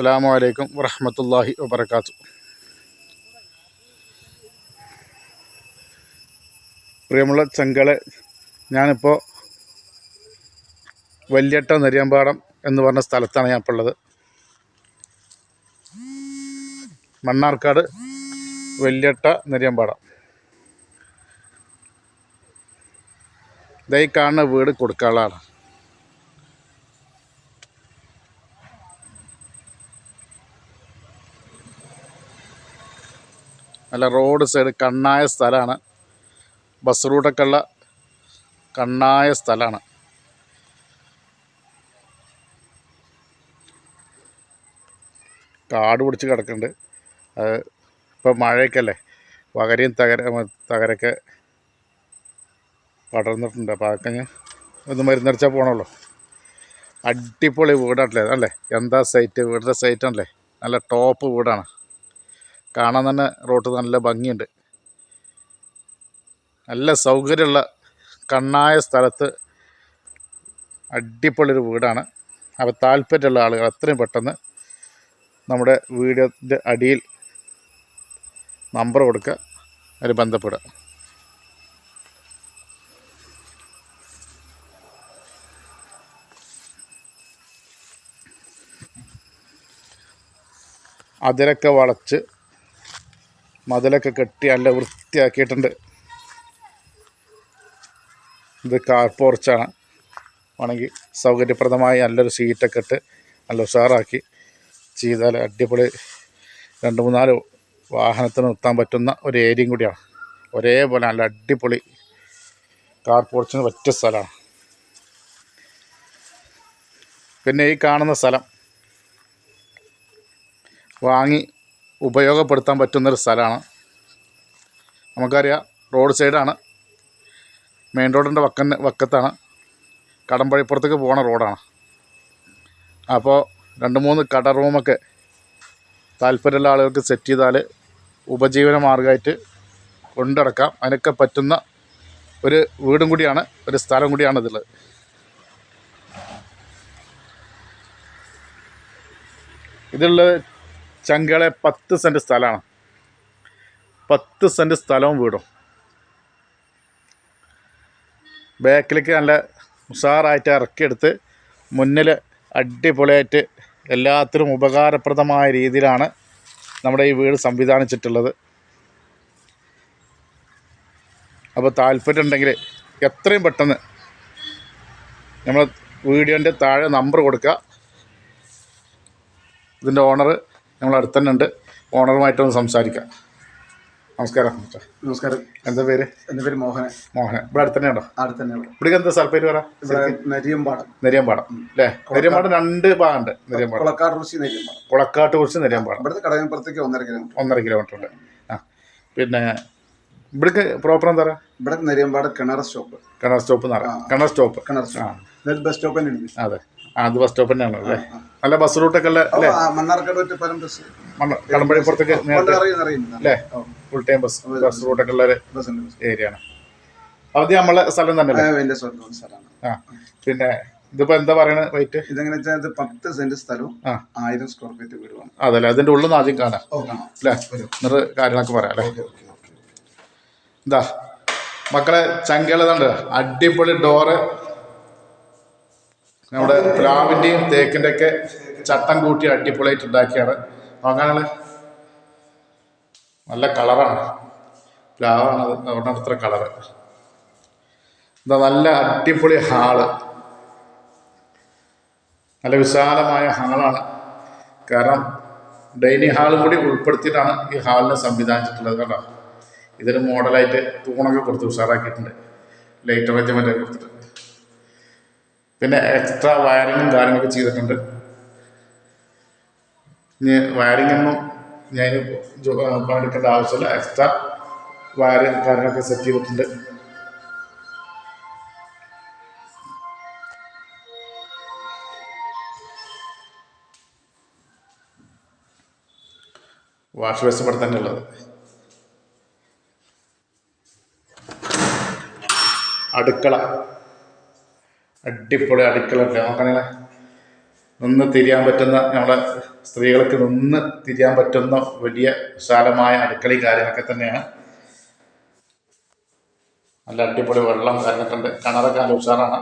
അസ്സാം വലൈക്കും വറഹമത്തല്ലാഹി വബർക്കാത്തു പ്രിയമുള്ള ചങ്കളെ ഞാനിപ്പോൾ വല്യട്ട നെരിയമ്പാടം എന്ന് പറഞ്ഞ സ്ഥലത്താണ് ഞാൻ ഇപ്പോൾ ഉള്ളത് മണ്ണാർക്കാട് വല്യട്ട നെരിയമ്പാടം. ഇതായി കാണുന്ന വീട് കൊടുക്കാളാണ് നല്ല റോഡ് സൈഡ് കണ്ണായ സ്ഥലമാണ്. ബസ് റൂട്ടൊക്കെ ഉള്ള കണ്ണായ സ്ഥലമാണ്. കാട് പിടിച്ച് കിടക്കുന്നുണ്ട്. അത് ഇപ്പം മഴയൊക്കെ അല്ലേ വകരയും തകര തകരൊക്കെ പടർന്നിട്ടുണ്ട്. അപ്പോൾ അതൊക്കെ ഞാൻ ഒന്ന് മരുന്നടിച്ചാൽ പോകണമല്ലോ അടിപൊളി വീടാണല്ലേ? അല്ലേ എന്താ സൈറ്റ് വീടിന്റെ സൈറ്റാണല്ലേ നല്ല ടോപ്പ് വീടാണ്. കാണാൻ തന്നെ റോഡ് നല്ല ഭംഗിയുണ്ട്. നല്ല സൗകര്യമുള്ള കണ്ണായ സ്ഥലത്ത് അടിപൊളിയൊരു വീടാണ്. അപ്പോൾ താല്പര്യമുള്ള ആളുകൾ അത്രയും പെട്ടെന്ന് നമ്മുടെ വീടിന്റെ അടിയിൽ നമ്പർ കൊടുക്കുക. അതിൽ ബന്ധപ്പെടുക. അതിരൊക്കെ വളച്ച് മതിലൊക്കെ കെട്ടി നല്ല വൃത്തിയാക്കിയിട്ടുണ്ട്. ഇത് കാർ പോർച്ചാണ് വേണമെങ്കിൽ സൗകര്യപ്രദമായി നല്ലൊരു സീറ്റൊക്കെ ഇട്ട് നല്ല ഉഷാറാക്കി ചെയ്താൽ അടിപൊളി രണ്ട് മൂന്നാൽ വാഹനത്തിന് നിർത്താൻ പറ്റുന്ന ഒരു ഏരിയയും കൂടിയാണ്. ഒരേപോലെ നല്ല അടിപൊളി കാർ പോർച്ചിന് പറ്റിയ സ്ഥലമാണ്. പിന്നെ ഈ കാണുന്ന സ്ഥലം വാങ്ങി ഉപയോഗപ്പെടുത്താൻ പറ്റുന്നൊരു സ്ഥലമാണ്. നമുക്കറിയാം റോഡ് സൈഡാണ്. മെയിൻ റോഡിന്റെ വക്കന് വക്കത്താണ്. കടമ്പഴിപ്പുറത്തേക്ക് പോകുന്ന റോഡാണ്. അപ്പോൾ രണ്ട് മൂന്ന് കട റൂമൊക്കെ താല്പര്യമുള്ള ആളുകൾക്ക് സെറ്റ് ചെയ്താൽ ഉപജീവന മാർഗമായിട്ട് കൊണ്ടടക്കാം. അതിനൊക്കെ പറ്റുന്ന ഒരു വീടും കൂടിയാണ് ഒരു സ്ഥലം കൂടിയാണ് ഇതിൽ ഇതിലുള്ളത് ചങ്കളെ പത്ത് സെന്റ് സ്ഥലമാണ്. പത്ത് സെന്റ് സ്ഥലവും വീടും. ബാക്കിലേക്ക് നല്ല ഉഷാറായിട്ട് ഇറക്കിയെടുത്ത് മുന്നിൽ അടിപൊളിയായിട്ട് എല്ലാത്തിനും ഉപകാരപ്രദമായ രീതിയിലാണ് നമ്മുടെ ഈ വീട് സംവിധാനിച്ചിട്ടുള്ളത്. അപ്പോൾ താല്പര്യം ഉണ്ടെങ്കിൽ എത്രയും പെട്ടെന്ന് നമ്മൾ വീഡിയോന്റെ താഴെ നമ്പർ കൊടുക്കുക. ഇതിന്റെ ഓണർ നമ്മൾ അടുത്ത് തന്നെ ഉണ്ട്. ഓണറുമായിട്ടൊന്ന് സംസാരിക്കാം. നമസ്കാരം മിസ്റ്റർ. നമസ്കാരം. എന്താ പേര്? എന്റെ പേര് മോഹനൻ. മോഹനൻ. ഇവിടെ അടുത്ത് തന്നെയുണ്ടോ അടുത്ത് തന്നെ ഇവിടെ എന്താ സ്ഥലപ്പേര് പറ. ഇവിടെ നെരിയമ്പാടം. നെരിയമ്പാടം അല്ലേ? നെരിയമ്പാടം രണ്ട് ഭാഗമുണ്ട്. നെരിയമ്പാടം. കുളക്കാട് ഋഷി നെരിയമ്പാടം. കുളക്കാട്ട് കുറിച്ച് നെരിയമ്പാടം. ഇവിടുത്തെ കടയപ്പുറത്തേക്ക് ഒന്നര കിലോമീറ്റർ. ഒന്നര കിലോമീറ്റർ ഉണ്ട്. ആ. പിന്നെ ഇവിടേക്ക് പ്രോപ്പർ എന്താ പറയുക ഇവിടെ നെരിയമ്പാട് കിണർ സ്റ്റോപ്പ്. കിണർ സ്റ്റോപ്പ് എന്ന് പറയാം. കിണർ സ്റ്റോപ്പ്. കിണർ സ്റ്റോപ്പ്. ബസ് സ്റ്റോപ്പ് തന്നെയാണ് അതെ. അത് ബസ് സ്റ്റോപ്പ് തന്നെയാണ് അല്ലേ? നല്ല ബസ് റൂട്ടൊക്കെ ഉള്ള മണ്ണാർക്കാട് ഒറ്റപ്പാലം ബസ്. അറിയുന്ന അറിയുന്നില്ല അല്ലേ? ഫുൾ ടൈം ബസ് ബസ് റൂട്ടൊക്കെ ഉള്ള ഒരു ഏരിയ ആണ്. അത് നമ്മളെ സ്ഥലം തന്നെ ആ പിന്നെ ഇതിപ്പോ എന്താ പറയണ റേറ്റ് ഇതെങ്ങനെ വെച്ചാൽ പത്ത് സെന്റ് സ്ഥലവും. ആയിരം സ്ക്വയർ ഫീറ്റ് വീടുമാണ്. അതല്ലേ അതിന്റെ ഉള്ളിൽ നിന്ന് ആദ്യം കാണാം. അല്ലേ? എന്നിട്ട് കാര്യങ്ങളൊക്കെ പറയാം അല്ലേ? എന്താ മക്കളെ ചങ്കേളതുണ്ട് അടിപൊളി ഡോറ് നമ്മുടെ പ്ലാവിന്റെയും തേക്കിന്റെ ഒക്കെ ചട്ടം കൂട്ടി അടിപൊളിയായിട്ട് ഉണ്ടാക്കിയാണ്. നോക്കാനാണ് നല്ല കളറാണ്. പ്ലാവാണ് അതുകൊണ്ടാണ് അത്ര കളറ്. എന്താ നല്ല അടിപൊളി ഹാൾ. നല്ല വിശാലമായ ഹാളാണ്. കാരണം ഡൈനിങ് ഹാളും കൂടി ഉൾപ്പെടുത്തിയിട്ടാണ് ഈ ഹാളിനെ സംവിധാനിച്ചിട്ടുള്ളത് കേട്ടോ. ഇതിന് മോഡലായിട്ട് തൂണൊക്കെ കൊടുത്ത് ഉഷാറാക്കിയിട്ടുണ്ട്. ലൈറ്റ് അറേഞ്ച്മെന്റ് ഒക്കെ കൊടുത്തിട്ട്. പിന്നെ എക്സ്ട്രാ വയറിങ്ങും കാര്യങ്ങളൊക്കെ ചെയ്തിട്ടുണ്ട്. ഇനി വയറിംഗ് ഒന്നും ഞാൻ പണിയെടുക്കേണ്ട ആവശ്യമില്ല എക്സ്ട്രാ വയറിങ് കാര്യങ്ങളൊക്കെ സെറ്റ് ചെയ്തിട്ടുണ്ട്. വാഷ് ബേസ് ഇവിടെ തന്നെ ഉള്ളത്. അടുക്കള. അടിപൊളി അടുക്കള. ഉണ്ട് നോക്കണേ നിന്ന് തിരിയാൻ പറ്റുന്ന നമ്മളെ സ്ത്രീകൾക്ക് നിന്ന് തിരിയാൻ പറ്റുന്ന വലിയ വിശാലമായ അടുക്കളയും കാര്യങ്ങളൊക്കെ തന്നെയാണ്. നല്ല അടിപൊളി വെള്ളം കാര്യങ്ങളൊക്കെ ഉണ്ട്. കിണറൊക്കെ നല്ല ഉഷാറാണ്.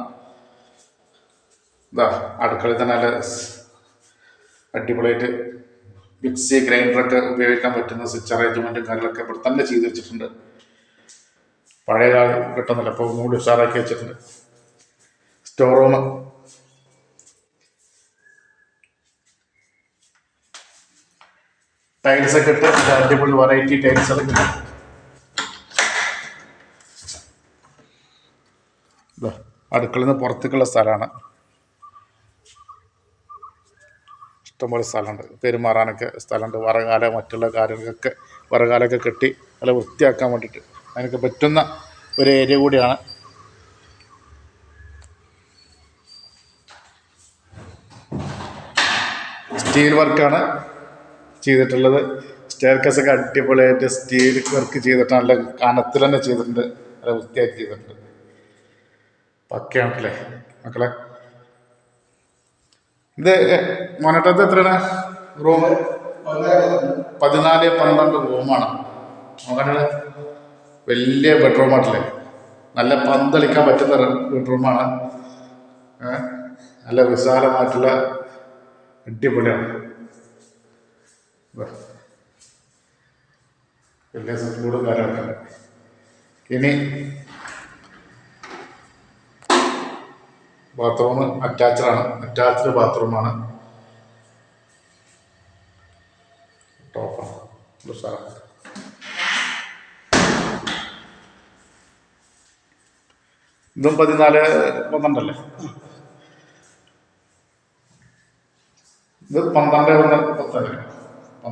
ഇതാ അടുക്കളയിൽ തന്നെ നല്ല അടിപൊളിയായിട്ട് മിക്സി ഗ്രൈൻഡറൊക്കെ ഉപയോഗിക്കാൻ പറ്റുന്ന സ്വിച്ച് അറേഞ്ച്മെന്റും കാര്യങ്ങളൊക്കെ ഇവിടെ തന്നെ ചെയ്ത് വെച്ചിട്ടുണ്ട്. പഴയ കാലം കിട്ടുന്നില്ല. അപ്പോൾ മൂടി ഉഷാറാക്കി വെച്ചിട്ടുണ്ട്. സ്റ്റോർ റൂം ടൈൽസ് ഒക്കെ ഇട്ട് അടിപൊളി വെറൈറ്റി ടൈൽസ് ഒക്കെ അടുക്കളയിൽ നിന്ന് പുറത്തേക്കുള്ള സ്ഥലമാണ് ഇഷ്ടംപോലെ സ്ഥലമുണ്ട്. പെരുമാറാനൊക്കെ സ്ഥലമുണ്ട്. വറകാല മറ്റുള്ള കാര്യങ്ങൾക്കൊക്കെ വറകാലൊക്കെ കെട്ടി നല്ല വൃത്തിയാക്കാൻ വേണ്ടിയിട്ട് അതിനൊക്കെ പറ്റുന്ന ഒരു ഏരിയ കൂടിയാണ്. സ്റ്റീൽ വർക്കാണ്. ചെയ്തിട്ടുള്ളത്. സ്റ്റെയർക്കേസ് ഒക്കെ അടിപൊളിയായിട്ട് സ്റ്റീൽ വർക്ക് ചെയ്തിട്ട് നല്ല കനത്തിൽ തന്നെ ചെയ്തിട്ടുണ്ട്. നല്ല വൃത്തിയായിട്ട് ചെയ്തിട്ടുണ്ട്. പക്കയാണല്ലേ മക്കളെ? ഇത് മോനട്ടത്ത് എത്രയാണ്? റൂം പതിനാല് പന്ത്രണ്ട് റൂമാണ് നോക്കട്ടെ. വലിയ ബെഡ്റൂം ആണല്ലേ. നല്ല പന്തളിക്കാൻ പറ്റുന്ന ബെഡ്റൂമാണ്? നല്ല വിശാലമായിട്ടുള്ള അടിപൊളിയാണ്. ഇതാ. ധാരാളം ഇനി ബാത്റൂം അറ്റാച്ചഡാണ് അറ്റാച്ച്ഡ് ബാത്റൂമാണ് ടോപ്പാണ് ഉഷാറാണ് ഇതും പതിനാല് പന്ത്രണ്ടല്ലേ? ഇത് പന്ത്രണ്ട് പന്ത്രണ്ട് പത്തല്ലേ?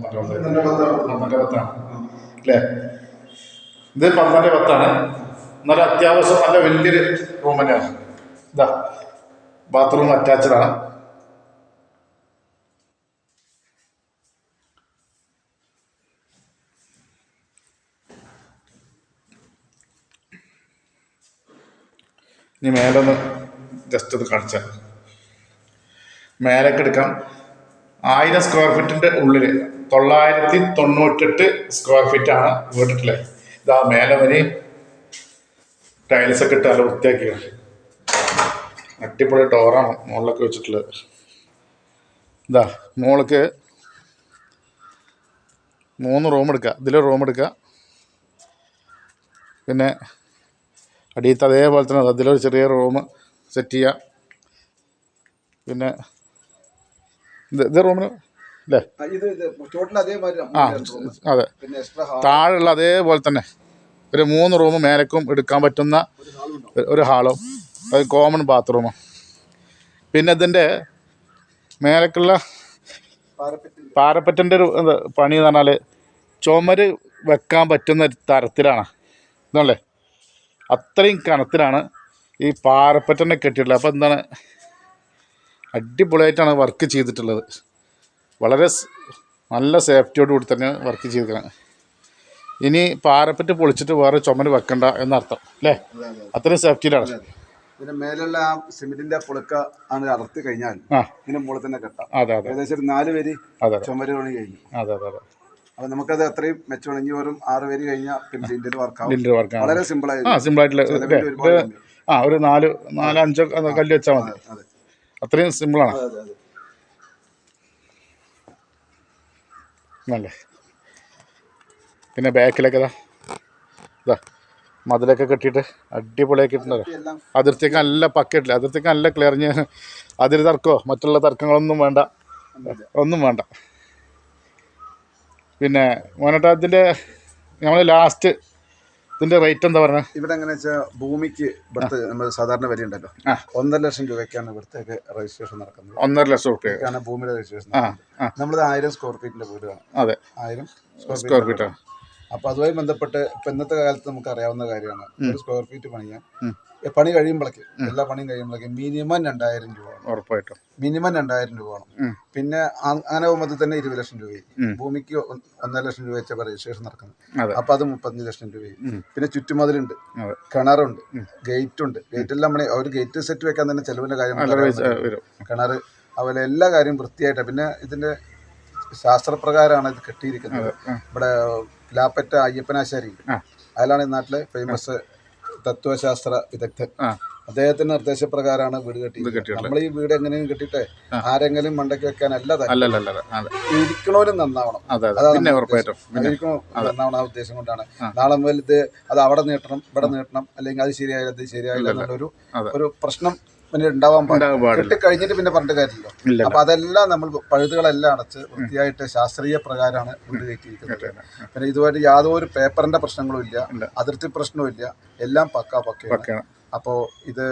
പന്ത്രണ്ട് പത്ത് പന്ത്രണ്ട് പത്താണ്. അല്ലേ? ഇത് പന്ത്രണ്ട് പത്താണ്. നല്ല അത്യാവശ്യം നല്ല വലിയൊരു റൂം തന്നെയാണ്. ഇതാ ബാത്റൂം ആണ്. ഇനി മേലെ മേലൊന്ന് ജസ്റ്റ് ഒന്ന് കാണിച്ചാൽ മേലേക്ക് എടുക്കാം. ആയിരം സ്ക്വയർ ഫീറ്റിന്റെ ഉള്ളിൽ തൊള്ളായിരത്തി തൊണ്ണൂറ്റെട്ട് സ്ക്വയർ ആണ് വീട്ടിലെ. ഇതാ മേലെ വരെ ടൈൽസൊക്കെ ഇട്ട് നല്ല വൃത്തിയാക്കിയാണ് അടിപൊളി ഡോറാണ് മുകളിലൊക്കെ വെച്ചിട്ടുള്ളത്. ഇതാ മോൾക്ക് മൂന്ന് റൂം എടുക്കുക ഇതിലൊരു റൂം എടുക്കുക പിന്നെ അടിയത്ത് അതേപോലെ തന്നെ അതിലൊരു ചെറിയ റൂം സെറ്റ് ചെയ്യുക പിന്നെ ഇത് ഇത് റൂമിന് അല്ലേ? ആ അതെ. താഴെയുള്ള അതേപോലെ തന്നെ. ഒരു മൂന്ന് റൂം മേലക്കും എടുക്കാൻ പറ്റുന്ന ഒരു- ഹാളും അത് കോമൺ ബാത്റൂമും പിന്നെ ഇതിന്റെ മേലക്കുള്ള പാരപ്പറ്റന്റെ ഒരു പണി എന്ന് പറഞ്ഞാൽ ചുമര് വെക്കാൻ പറ്റുന്ന ഒരു തരത്തിലാണ്. ഇതല്ലേ അത്രയും കനത്തിലാണ് ഈ പാരപ്പറ്റനെ കെട്ടിയിട്ടുള്ളത്. അപ്പോൾ എന്താണ്? അടിപൊളിയായിട്ടാണ് വർക്ക് ചെയ്തിട്ടുള്ളത്. വളരെ നല്ല സേഫ്റ്റിയോട് കൂടി തന്നെ വർക്ക് ചെയ്തിരിക്കണം. ഇനി പാരപ്പറ്റ് പൊളിച്ചിട്ട് വേറെ ചുമര് വെക്കണ്ട എന്നർത്ഥം അല്ലേ? അതെ അതെ. അത്രയും സേഫ്റ്റിയിലാണ് പിന്നെ മേലുള്ള ആ സിമെന്റിന്റെ പുളുക്ക ആണ് അടർത്തി കഴിഞ്ഞാൽ ഇതിന് ഇതിന്റെ മുകളിൽ തന്നെ കെട്ടാം. ഏകദേശം ഒരു നാല് പേര് ചുമര് പണി കഴിഞ്ഞു. അപ്പൊ നമുക്കത് അത്രയും മെച്ചമണിഞ്ഞു വരും ആറ് പേര് കഴിഞ്ഞാൽ പിന്നെ വർക്കാവും വളരെ സിമ്പിൾ ആയി ആ സിമ്പിളായിട്ടുള്ള ചെലവിന്റെ ഇത് ആ ഒരു നാല് നാലഞ്ചോ കല്ല് വെച്ചാൽ മതി. അതെ അത്രയും സിമ്പിളാണ് അല്ലേ പിന്നെ ബാക്കിലൊക്കെ ഇതാ. ഇതാ മതിലൊക്കെ കെട്ടിയിട്ട് അടിപൊളിയാക്കിയിട്ടുണ്ടല്ലോ അതിർത്തിക്ക് നല്ല പക്കിട്ടില്ല അതിർത്തിയൊക്കെ നല്ല ക്ലിയറിഞ്ഞ് അതിര് തർക്കമോ മറ്റുള്ള തർക്കങ്ങളൊന്നും വേണ്ട. ഒന്നും വേണ്ട. പിന്നെ മോനട്ടാത്തിന്റെ നമ്മൾ ലാസ്റ്റ് ഇതിന്റെ റേറ്റ് എന്താ പറഞ്ഞത് ഇവിടെ എങ്ങനെ വെച്ചാൽ ഭൂമിക്ക് ഇവിടുത്തെ നമ്മൾ സാധാരണ വില ഉണ്ടല്ലോ. ഒന്നര ലക്ഷം രൂപയ്ക്കാണ് ഇവിടുത്തേക്ക് രജിസ്ട്രേഷൻ നടക്കുന്നത്. ഒന്നര ലക്ഷം രൂപയ്ക്കാണ് ഭൂമിയുടെ രജിസ്ട്രേഷൻ നമ്മൾ നമ്മളിത് ആയിരം സ്ക്വയർ ഫീറ്റിന്റെ വീടാണ്. അതെ. ആയിരം സ്ക്വയർ ഫീറ്റ് ആണ്. അപ്പൊ അതുമായി ബന്ധപ്പെട്ട് ഇപ്പൊ ഇന്നത്തെ കാലത്ത് നമുക്ക് അറിയാവുന്ന കാര്യമാണ്. ഒരു സ്ക്വയർ ഫീറ്റ് പണിയാൻ പണി കഴിയുമ്പോഴേക്ക് എല്ലാ പണിയും കഴിയുമ്പോഴേക്ക് മിനിമം രണ്ടായിരം രൂപ ഉറപ്പായിട്ടും. മിനിമം രണ്ടായിരം രൂപ വേണം. പിന്നെ അങ്ങനെ പോകുമ്പോൾ തന്നെ ഇരുപത് ലക്ഷം രൂപയായി. ഉം. ഭൂമിക്ക് ഒന്നര ലക്ഷം രൂപ വെച്ചാൽ രജിസ്ട്രേഷൻ നടക്കുന്നത് അപ്പൊ അത് മുപ്പത്തഞ്ച് ലക്ഷം രൂപയായി. ഉം. പിന്നെ ചുറ്റുമതിലുണ്ട്. കിണറുണ്ട്. ഗേറ്റ് ഉണ്ട് ഗേറ്റെല്ലാം നമ്മൾ ഒരു ഗേറ്റ് സെറ്റ് വെക്കാൻ തന്നെ ചെലവിന്റെ കാര്യം കിണർ അതുപോലെ എല്ലാ കാര്യവും വൃത്തിയായിട്ട്. പിന്നെ ഇതിന്റെ ശാസ്ത്രപ്രകാരമാണ് ഇത് കെട്ടിയിരിക്കുന്നത്. ഇവിടെ ലാപ്പറ്റ അയ്യപ്പനാശാരി. അയാളാണ് ഈ നാട്ടിലെ ഫേമസ് തത്വശാസ്ത്ര വിദഗ്ധൻ. അദ്ദേഹത്തിന്റെ നിർദ്ദേശപ്രകാരമാണ് വീട് കെട്ടിയത് നമ്മൾ ഈ വീട് എങ്ങനെയും കെട്ടിട്ടെ ആരെങ്കിലും മണ്ടയ്ക്ക് വെക്കാനല്ല ഇരിക്കണോരും നന്നാവണം. നന്നാവണ ആ ഉദ്ദേശം കൊണ്ടാണ്. നാളെ മുതൽ ഇത് അത് അവിടെ നീട്ടണം ഇവിടെ നീട്ടണം അല്ലെങ്കിൽ അത് ശരിയായില്ല ഇത് ശരിയായില്ല എന്നുള്ളൊരു ഒരു പ്രശ്നം പിന്നെ ഉണ്ടാവാൻ പാടില്ല. ഉണ്ടാകാൻ കഴിഞ്ഞിട്ട് പിന്നെ പറഞ്ഞിട്ട് കാര്യമില്ല. അപ്പൊ അതെല്ലാം നമ്മൾ പഴുതുകളെല്ലാം അടച്ച് വൃത്തിയായിട്ട് ശാസ്ത്രീയ പ്രകാരമാണ് കയറ്റിയിരിക്കുന്നത്. പിന്നെ ഇതുവരെ യാതൊരു പേപ്പറിന്റെ പ്രശ്നങ്ങളും ഇല്ല. അതിർത്തി പ്രശ്നവും ഇല്ല. എല്ലാം പക്കാ പക്കയാണ്. അപ്പോ അപ്പോൾ ഇത്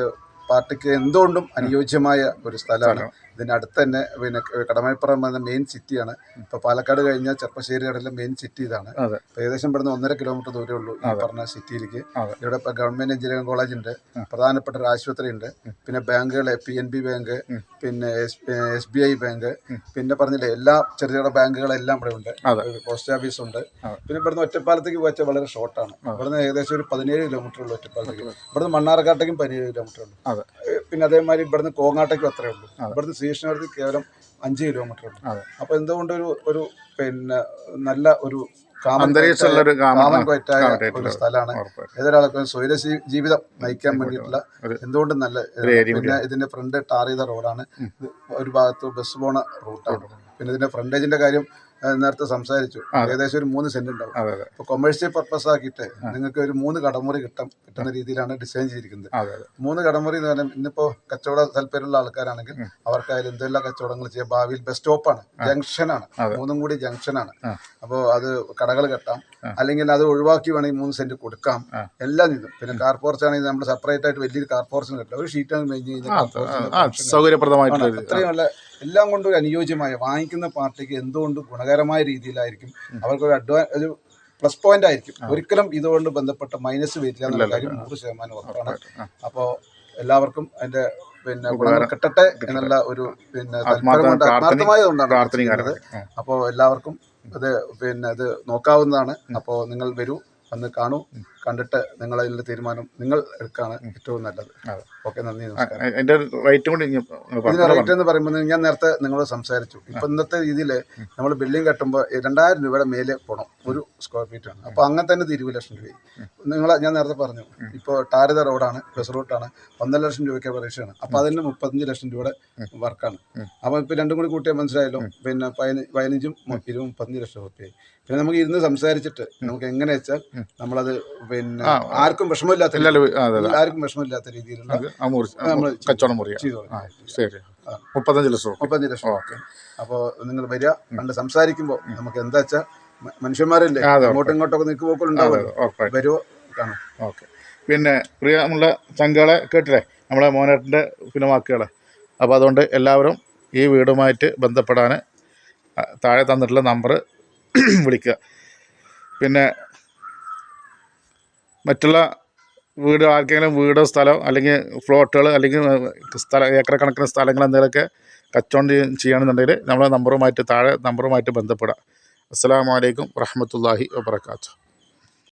പാർട്ടിക്ക് എന്തുകൊണ്ടും അനുയോജ്യമായ ഒരു സ്ഥലമാണ്. അടുത്ത് തന്നെ പിന്നെ കടമയപ്പുറം എന്ന മെയിൻ സിറ്റിയാണ് ഇപ്പൊ പാലക്കാട് കഴിഞ്ഞാൽ ചെറുപ്പശ്ശേരി കടലിലെ മെയിൻ സിറ്റി ഇതാണ്. ഏകദേശം ഇവിടുന്ന് ഒന്നര കിലോമീറ്റർ ദൂരമേ ഉള്ളൂ ഈ പറഞ്ഞ സിറ്റിയിലേക്ക് ഇവിടെ ഇപ്പൊ ഗവൺമെന്റ് എഞ്ചിനീയറിംഗ് കോളേജ് ഉണ്ട്. പ്രധാനപ്പെട്ട ഒരു ആശുപത്രി ഉണ്ട്. പിന്നെ ബാങ്കുകൾ പി എൻ ബി ബാങ്ക് പിന്നെ എസ് ബി ഐ ബാങ്ക് പിന്നെ പറഞ്ഞില്ലേ എല്ലാ ചെറിയ ചെറിയ ബാങ്കുകളെല്ലാം ഇവിടെ ഉണ്ട്. പോസ്റ്റ് ഓഫീസ് ഉണ്ട്. പിന്നെ ഇവിടുന്ന് ഒറ്റപ്പാലത്തേക്ക് പോയാൽ വളരെ ഷോർട്ടാണ്. ഇവിടുന്ന് ഏകദേശം ഒരു പതിനേഴ് കിലോമീറ്റർ ഉള്ളൂ ഒറ്റപ്പാലത്തേക്ക്. ഇവിടുന്ന് മണ്ണാർക്കാട്ടേക്കും പതിനേഴ് കിലോമീറ്റർ ഉള്ളൂ. പിന്നെ അതേമാതിരി ഇവിടുന്ന് കോങ്ങാട്ടേക്കും അത്രേ ഉള്ളൂ. ഇവിടുന്ന് ശ്രീകൃഷ്ണപുരത്ത് കേവലം അഞ്ച് കിലോമീറ്റർ ഉള്ളൂ. അപ്പൊ അപ്പോൾ എന്തുകൊണ്ടൊരു ഒരു പിന്നെ നല്ല ഒരു അന്തരീക്ഷമുള്ളൊരു കാമൻ കാമൻ കൊയറ്റായ ഒരു സ്ഥലമാണ്. ഏതൊരാൾക്കും സ്വൈര ജീവിതം നയിക്കാൻ വേണ്ടിയിട്ടുള്ള ഒരു- എന്തുകൊണ്ടും നല്ല പിന്നെ ഇതിന്റെ ഫ്രണ്ട് ടാർ ചെയ്ത റോഡാണ് ഒരു ഭാഗത്ത് ബസ് പോണ റൂട്ടാണ് പിന്നെ ഇതിന്റെ ഫ്രണ്ടേജിന്റെ കാര്യം നേരത്തെ സംസാരിച്ചു. ഏകദേശം ഒരു മൂന്ന് സെന്റ് ഉണ്ടാവും. അതെ കൊമേഴ്സ്യൽ പർപ്പസ് ആക്കിയിട്ട് നിങ്ങൾക്ക് ഒരു മൂന്ന് കടമുറി കിട്ടും കിട്ടുന്ന രീതിയിലാണ് ഡിസൈൻ ചെയ്തിരിക്കുന്നത്. മൂന്ന് കടമുറി എന്ന് പറഞ്ഞാൽ ഇന്നിപ്പോ കച്ചവട താല്പര്യമുള്ള ആൾക്കാരാണെങ്കിൽ. അവർക്കായാലും എന്തെല്ലാം കച്ചവടങ്ങൾ ചെയ്യാം. ഭാവിയിൽ ബസ് സ്റ്റോപ്പാണ് ജംഗ്ഷനാണ്. മൂന്നും കൂടി ജംഗ്ഷനാണ്. അപ്പോൾ അത് കടകൾ കെട്ടാം. അല്ലെങ്കിൽ അത് ഒഴിവാക്കി വേണമെങ്കിൽ മൂന്ന് സെന്റ് കൊടുക്കാം. എല്ലാം ഇതും പിന്നെ കാർ പോർച്ച് ആണെങ്കിൽ നമ്മൾ സെപ്പറേറ്റ് ആയിട്ട് വലിയൊരു കാർ കെട്ടാം കിട്ടില്ല. ഒരു ഷീറ്റ് കഴിഞ്ഞ് ആ, കഴിഞ്ഞാൽ അത്രയും നല്ല എല്ലാം കൊണ്ടും ഒരു അനുയോജ്യമായ വാങ്ങിക്കുന്ന പാർട്ടിക്ക് എന്തുകൊണ്ട് ഗുണകരമായ രീതിയിലായിരിക്കും? അവർക്കൊരു അഡ്വാ ഒരു പ്ലസ് പോയിന്റ് ആയിരിക്കും. ഒരിക്കലും ഇതുകൊണ്ട് ബന്ധപ്പെട്ട മൈനസ് വരില്ല എന്നുള്ള കാര്യം നൂറ് ശതമാനം ഉറപ്പാണ്. അപ്പോൾ എല്ലാവർക്കും അതിന്റെ പിന്നെ കിട്ടട്ടെ എന്നുള്ള ഒരു പിന്നെ ആത്മാർത്ഥമായതുകൊണ്ടാണ്. കാര്യം അപ്പോൾ എല്ലാവർക്കും അത് പിന്നെ അത് നോക്കാവുന്നതാണ്. അപ്പോൾ നിങ്ങൾ വരൂ വന്ന് കാണൂ. കണ്ടിട്ട് നിങ്ങൾ അതിന്റെ തീരുമാനം നിങ്ങൾ എടുക്കാണ് ഏറ്റവും നല്ലത്. ഓക്കെ നന്ദി നമസ്കാരം. റേറ്റ് കൂടി റേറ്റ് എന്ന് പറയുമ്പോൾ ഞാൻ നേരത്തെ നിങ്ങളോട് സംസാരിച്ചു. ഇപ്പൊ ഇന്നത്തെ രീതിയിൽ നമ്മൾ ബിൽഡിംഗ് കെട്ടുമ്പോൾ രണ്ടായിരം രൂപയുടെ മേലെ പോകണം ഒരു സ്ക്വയർ ഫീറ്റ് ആണ്. അപ്പോൾ അങ്ങനെ തന്നെ ഇരുപത് ലക്ഷം രൂപ നിങ്ങൾ ഞാൻ നേരത്തെ പറഞ്ഞു ഇപ്പോൾ ടാരിത റോഡാണ് ബസ് റൂട്ടാണ് ഒന്നര ലക്ഷം രൂപയ്ക്ക് പരീക്ഷയാണ് അപ്പോൾ അതിന് മുപ്പത്തഞ്ച് ലക്ഷം രൂപയുടെ വർക്കാണ്. അപ്പോൾ ഇപ്പോൾ രണ്ടും കൂടി കൂട്ടിയാൽ മനസ്സിലായല്ലോ പിന്നെ പതിന- പതിനഞ്ചും ഇരുപത് മുപ്പത്തഞ്ച് ലക്ഷം രൂപയായി പിന്നെ നമുക്ക് ഇരുന്ന് സംസാരിച്ചിട്ട് നമുക്ക് എങ്ങനെ വെച്ചാൽ നമ്മളത് പിന്നെ ആർക്കും വിഷമമില്ലാത്ത ആർക്കും വിഷമമില്ലാത്ത രീതിയിലുള്ള നമ്മൾ കച്ചവടം മുറിയാ. ശരി. മുപ്പത്തഞ്ച് ലക്ഷം. മുപ്പത്തഞ്ച് ലക്ഷം. ഓക്കെ. അപ്പോൾ നിങ്ങൾ വരിക കണ്ട് സംസാരിക്കുമ്പോൾ നമുക്ക് എന്താ വെച്ചാൽ മനുഷ്യന്മാരല്ലേ? അങ്ങോട്ടും ഇങ്ങോട്ടൊക്കെ നിൽക്ക് ഉറപ്പായിട്ടും വരുമോ കാണും. ഓക്കെ. പിന്നെ പ്രിയമുള്ള ചങ്കളെ കേട്ടില്ലേ? നമ്മളെ മോനേട്ടന്റെ പിന്നെ വാക്കുകളെ അപ്പോൾ അതുകൊണ്ട് എല്ലാവരും ഈ വീടുമായിട്ട് ബന്ധപ്പെടാൻ താഴെ തന്നിട്ടുള്ള നമ്പർ വിളിക്കുക. പിന്നെ മറ്റുള്ള വീട് ആർക്കെങ്കിലും വീടോ സ്ഥലം അല്ലെങ്കിൽ ഫ്ലോട്ടുകൾ അല്ലെങ്കിൽ സ്ഥലം ഏക്കർ കണക്കിന് സ്ഥലങ്ങൾ എന്തെങ്കിലുമൊക്കെ കച്ചവടം ചെയ്യുകയാണെന്നുണ്ടെങ്കിൽ നമ്മളെ നമ്പറുമായിട്ട് താഴെ നമ്പറുമായിട്ട് ബന്ധപ്പെടാം അസ്സാം വലൈക്കും വറഹമത്തല്ലാഹി വാബർക്കാത്തു